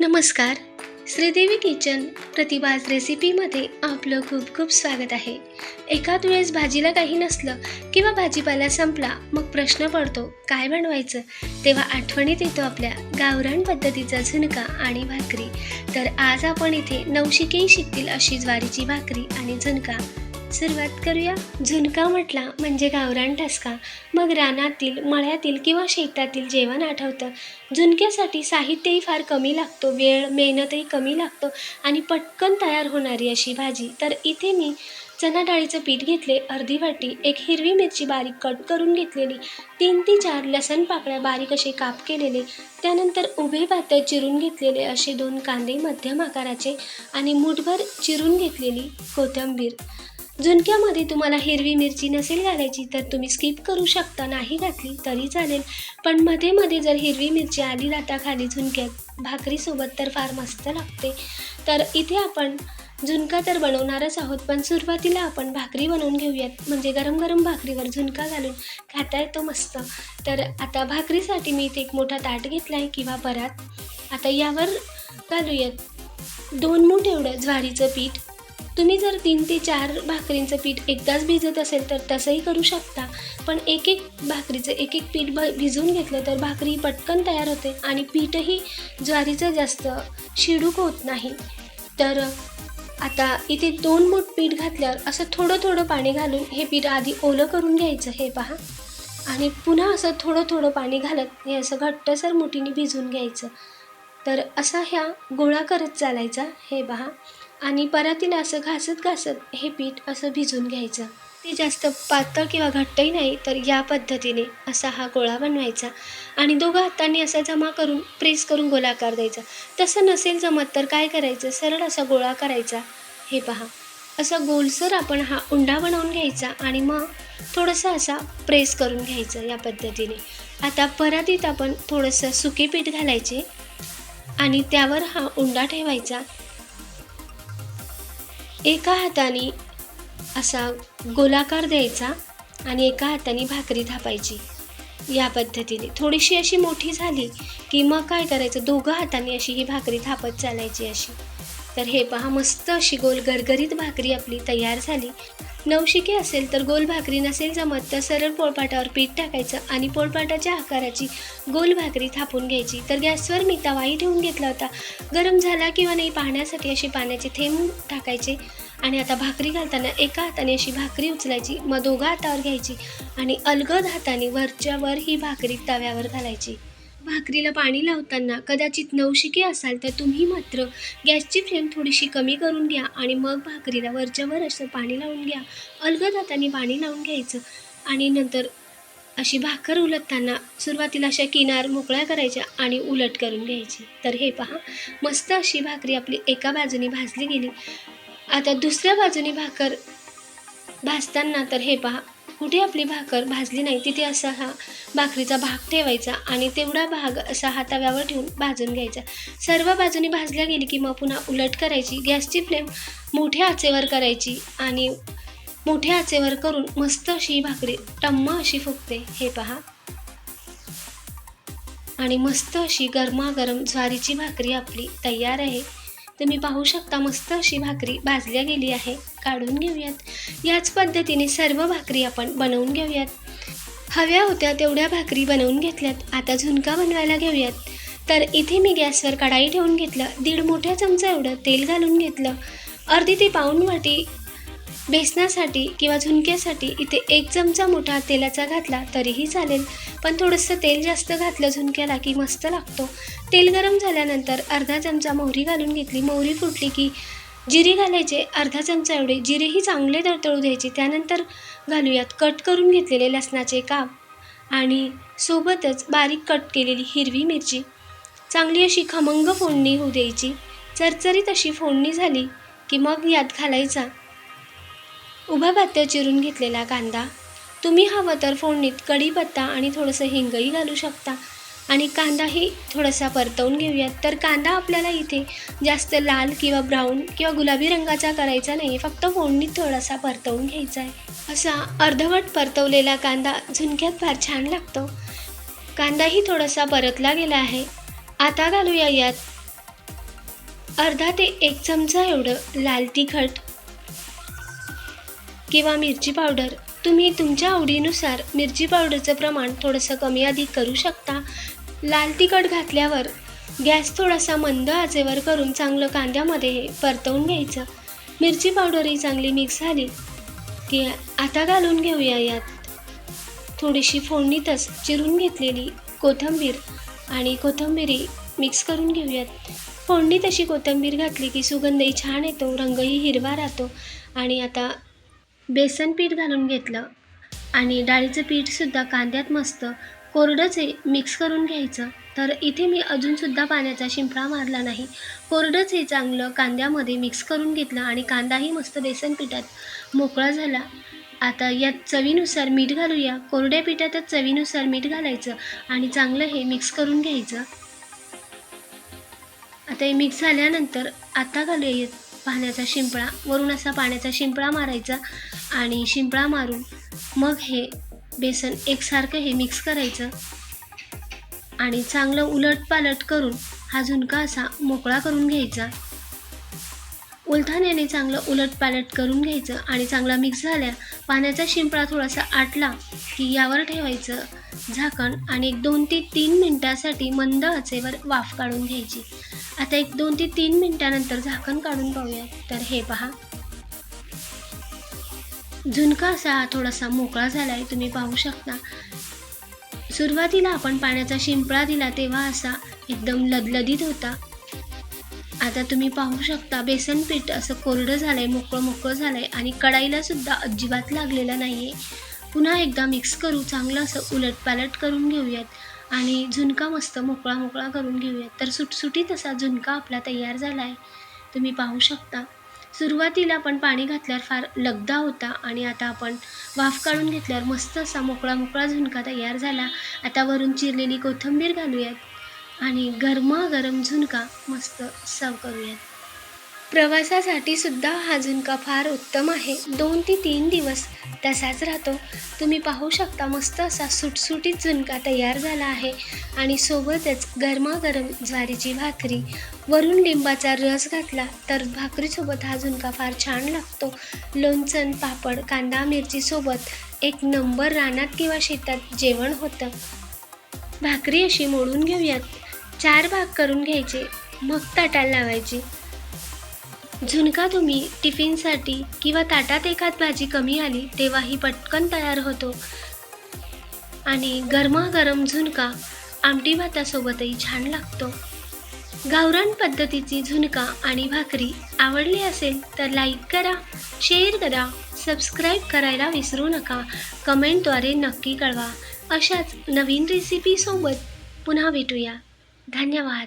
नमस्कार. श्रीदेवी किचन प्रतिभाज रेसिपीमध्ये आपलं खूप खूप स्वागत आहे. एकाच वेळेस भाजीला काही नसलं किंवा भाजीपाला संपला मग प्रश्न पडतो काय बनवायचं? तेव्हा आठवणीत येतो आपल्या गावरान पद्धतीचा झुणका आणि भाकरी. तर आज आपण इथे नवशिकेही शिकतील अशी ज्वारीची भाकरी आणि झुणका. सुरुवात करूया. झुणका म्हटला म्हणजे गावरान ठसका. मग रानातील मळ्यातील किंवा शेतातील जेवण आठवतं. झुणक्यासाठी साहित्यही फार कमी लागतो वेळ मेहनतही कमी लागतो आणि पटकन तयार होणारी अशी भाजी. तर इथे मी चना डाळीचं पीठ घेतले अर्धी वाटी एक हिरवी मिरची बारीक कट करून घेतलेली तीन ते चार लसण पाकळ्या बारीक असे काप केलेले त्यानंतर उभे पातळ चिरून घेतलेले असे दोन कांदे मध्यम आकाराचे आणि मुठभर चिरून घेतलेली कोथिंबीर. झुणक्यामध्ये तुम्हाला हिरवी मिरची नसेल घालायची तर तुम्ही स्किप करू शकता. नाही घातली तरी चालेल. पण मध्ये मध्ये जर हिरवी मिरची आली खाली झुणक्यात भाकरीसोबत तर फार मस्त लागते. तर इथे आपण झुणका तर बनवणारच आहोत पण सुरुवातीला आपण भाकरी बनवून घेऊयात. म्हणजे गरम गरम भाकरीवर झुणका घालून खाता येतो मस्त. तर आता भाकरीसाठी मी इथे एक मोठा ताट घेतला आहे किंवा परात. आता यावर घालूयात दोन मूठ एवढं ज्वारीचं पीठ. तुम्ही जर तीन ते चार भाकरींचं पीठ एकदाच भिजत असेल तर तसंही करू शकता. पण एक एक भाकरीचं एक एक पीठ भ भिजवून घेतलं तर भाकरी पटकन तयार होते आणि पीठही ज्वारीचं जास्त शिडूक होत नाही. तर आता इथे दोन मूठ पीठ घातल्यावर असं थोडं थोडं पाणी घालून हे पीठ आधी ओलं करून घ्यायचं हे पहा. आणि पुन्हा असं थोडं थोडं पाणी घालत हे असं घट्टसर मुठीने भिजून घ्यायचं. तर असा ह्या गोळा करत चालायचा हे पहा. आणि परातीला असं घासत घासत हे पीठ असं भिजून घ्यायचं. ते जास्त पातळ किंवा घट्टही नाही तर या पद्धतीने असा हा गोळा बनवायचा. आणि दोघं हातांनी असा जमा करून प्रेस करून गोलाकार द्यायचा. तसं नसेल जमत तर काय करायचं? सरळ असा गोळा करायचा. हे पहा. असा गोलसर आपण हा उंडा बनवून घ्यायचा आणि मग थोडंसं असा प्रेस करून घ्यायचं या पद्धतीने. आता परातीत आपण थोडंसं सुके पीठ घालायचे आणि त्यावर हा उंडा ठेवायचा. एका हाताने असा गोलाकार द्यायचा आणि एका हाताने भाकरी थापायची. या पद्धतीने. थोडीशी अशी मोठी झाली की मग काय करायचं? दोघं हाताने अशी ही भाकरी थापत चालायची अशी. तर हे पहा मस्त अशी गोल गरगरीत भाकरी आपली तयार झाली. नवशिके असेल तर गोल भाकरी नसेल जमत तर सरळ पोळपाटावर पीठ टाकायचं आणि पोळपाटाच्या आकाराची गोल भाकरी थापून घ्यायची. तर गॅसवर मी तवाही ठेवून घेतला होता. गरम झाला किंवा नाही पाहण्यासाठी अशी पाण्याचे थेंब टाकायचे आणि आता भाकरी घालताना एका हाताने अशी भाकरी उचलायची. मग दोघा हातावर घ्यायची आणि अलगद हाताने वरच्यावर ही भाकरी तव्यावर घालायची. भाकरीला पाणी लावताना कदाचित नवशिके असाल तर तुम्ही मात्र गॅसची फ्लेम थोडीशी कमी करून घ्या आणि मग भाकरीला वरच्यावर असं पाणी लावून घ्या. अलगद हाताने पाणी लावून घ्यायचं आणि नंतर अशी भाकर उलटताना सुरुवातीला अशा किनार मोकळ्या करायच्या आणि उलट करून घ्यायची. तर हे पहा मस्त अशी भाकरी आपली एका बाजूने भाजली गेली. आता दुसऱ्या बाजूने भाकर भाजताना तर हे पहा कुठे आपली भाकर भाजली नाही तिथे असा हा भाकरीचा भाग ठेवायचा आणि तेवढा भाग असा हाताव्यावर ठेवून भाजून घ्यायचा. सर्व बाजूनी भाजल्या गेली की मग पुन्हा उलट करायची. गॅसची फ्लेम मोठ्या आचेवर करायची आणि मोठ्या आचेवर करून मस्त अशी भाकरी टम्म अशी फुगते. हे पहा. आणि मस्त अशी गरमागरम ज्वारीची भाकरी आपली तयार आहे. तुम्ही पाहू शकता मस्त अशी भाकरी भाजल्या गेली आहे. काढून घेऊयात. याच पद्धतीने सर्व भाकरी आपण बनवून घेऊयात. हव्या होत्या तेवढ्या भाकरी बनवून घेतल्यात. आता झुणका बनवायला घेऊयात. तर इथे मी गॅसवर कढाई ठेवून घेतलं. दीड मोठ्या चमचा एवढं तेल घालून घेतलं. अर्धी ते पाऊण वाटी बेसनासाठी किंवा झुणक्यासाठी इथे एक चमचा मोठा तेलाचा घातला तरीही चालेल. पण थोडंसं तेल जास्त घातलं झुणक्याला की मस्त लागतो. तेल गरम झाल्यानंतर अर्धा चमचा मोहरी घालून घेतली. मोहरी फुटली की जिरे घालायचे. अर्धा चमचा एवढे जिरेही चांगले तळतळू द्यायचे. त्यानंतर घालूयात कट करून घेतलेले लसणाचे काप आणि सोबतच बारीक कट केलेली हिरवी मिरची. चांगली अशी खमंग फोडणी होऊ द्यायची. चरचरीत अशी फोडणी झाली की मग यात घालायचा उभा पात्या चिरून घेतलेला कांदा. तुम्ही हवं तर फोडणीत कढीपत्ता आणि थोडंसं हिंगही घालू शकता. आणि कांदाही थोडासा परतवून घेऊयात. तर कांदा आपल्याला इथे जास्त लाल किंवा ब्राऊन किंवा गुलाबी रंगाचा करायचा नाही फक्त फोडणीत थोडासा परतवून घ्यायचा आहे. असा अर्धवट परतवलेला कांदा झुणक्यात फार छान लागतो. कांदाही थोडासा परतला गेला आहे. आता घालूया यात अर्धा ते एक चमचा एवढं लाल तिखट किंवा मिरची पावडर. तुम्ही तुमच्या आवडीनुसार मिरची पावडरचं प्रमाण थोडंसं कमी अधिक करू शकता. लाल तिखट घातल्यावर गॅस थोडासा मंद आचेवर करून चांगलं कांद्यामध्ये हे परतवून घ्यायचं. मिरची पावडरही चांगली मिक्स झाली की आता घालून घेऊया यात. थोडीशी फोडणीतच चिरून घेतलेली कोथिंबीर आणि कोथिंबीरी मिक्स करून घेऊयात. फोडणी तशी कोथिंबीर घातली की सुगंधही छान येतो रंगही हिरवा राहतो आणि आता बेसन पीठ घालून घेतलं आणि डाळीचं पीठसुद्धा कांद्यात मस्त कोरडंच हे मिक्स करून घ्यायचं. तर इथे मी अजूनसुद्धा पाण्याचा शिंपडा मारला नाही. कोरडंच हे चांगलं कांद्यामध्ये मिक्स करून घेतलं आणि कांदाही मस्त बेसन पिठात मोकळा झाला. आता यात चवीनुसार मीठ घालूया. कोरड्या पिठातच चवीनुसार मीठ घालायचं आणि चांगलं हे मिक्स करून घ्यायचं. आता हे मिक्स झाल्यानंतर आता घालूया पाण्याचा शिंपळा. वरून असा पाण्याचा शिंपळा मारायचा. आणि शिंपळा मारून मग हे बेसन एकसारखं हे मिक्स करायचं. आणि चांगलं उलटपालट करून हा झुणका असा मोकळा करून घ्यायचा. उलथाण्याने चांगलं उलटपालट करून घ्यायचं आणि चांगला मिक्स झाल्या पाण्याचा शिंपळा थोडासा आटला की यावर ठेवायचं झाकण आणि एक दोन ते तीन मिनटासाठी मंद आचेवर वाफ काढून घ्यायची. आता एक दोन ते तीन मिनटानंतर झाकण काढून पाहूया. तर हे पहा. झुणका असा हा थोडासा मोकळा झाला आहे तुम्ही पाहू शकता. सुरुवातीला आपण पाण्याचा शिंपळा दिला तेव्हा असा एकदम लदलदीत होता. आता तुम्ही पाहू शकता बेसन पीठ असं कोरडं झालं आहे मोकळं मोकळं झालं आहे आणि कढाईला सुद्धा अजिबात लागलेलं नाही आहे पुन्हा एकदा मिक्स करू चांगलं असं उलटपालट करून घेऊयात आणि झुणका मस्त मोकळा मोकळा करून घेऊयात. तर सुटसुटीत असा झुणका आपला तयार झाला आहे तुम्ही पाहू शकता. सुरुवातीला आपण पाणी घातल्यावर फार लगदा होता आणि आता आपण वाफ काढून घेतल्यावर मस्त असा मोकळा मोकळा झुणका तयार झाला. आता वरून चिरलेली कोथिंबीर घालूयात आणि गरमागरम झुणका मस्त सर्व करूयात. प्रवासासाठी सुद्धा हा झुणका फार उत्तम आहे. दोन ते तीन दिवस तसाच राहतो. तुम्ही पाहू शकता मस्त असा सुटसुटीत झुणका तयार झाला आहे आणि सोबतच गरमागरम ज्वारीची भाकरी वरून लिंबाचा रस घातला तर भाकरीसोबत हा झुणका फार छान लागतो. लोणचण पापड कांदा मिरचीसोबत एक नंबर रानात किंवा शेतात जेवण होतं. भाकरी अशी मोडून घेऊयात. चार भाग करून घ्यायचे. मग ताटाला लावायची. झुणका तुम्ही टिफिनसाठी किंवा ताटात एखाद भाजी कमी आली तेव्हाही पटकन तयार होतो. आणि गरमागरम झुणका आमटी भातासोबतही छान लागतो. गावरान पद्धतीची झुणका आणि भाकरी आवडली असेल तर लाईक करा शेअर करा सबस्क्राईब करायला विसरू नका. कमेंटद्वारे नक्की कळवा. अशाच नवीन रेसिपीसोबत पुन्हा भेटूया. धन्यवाद.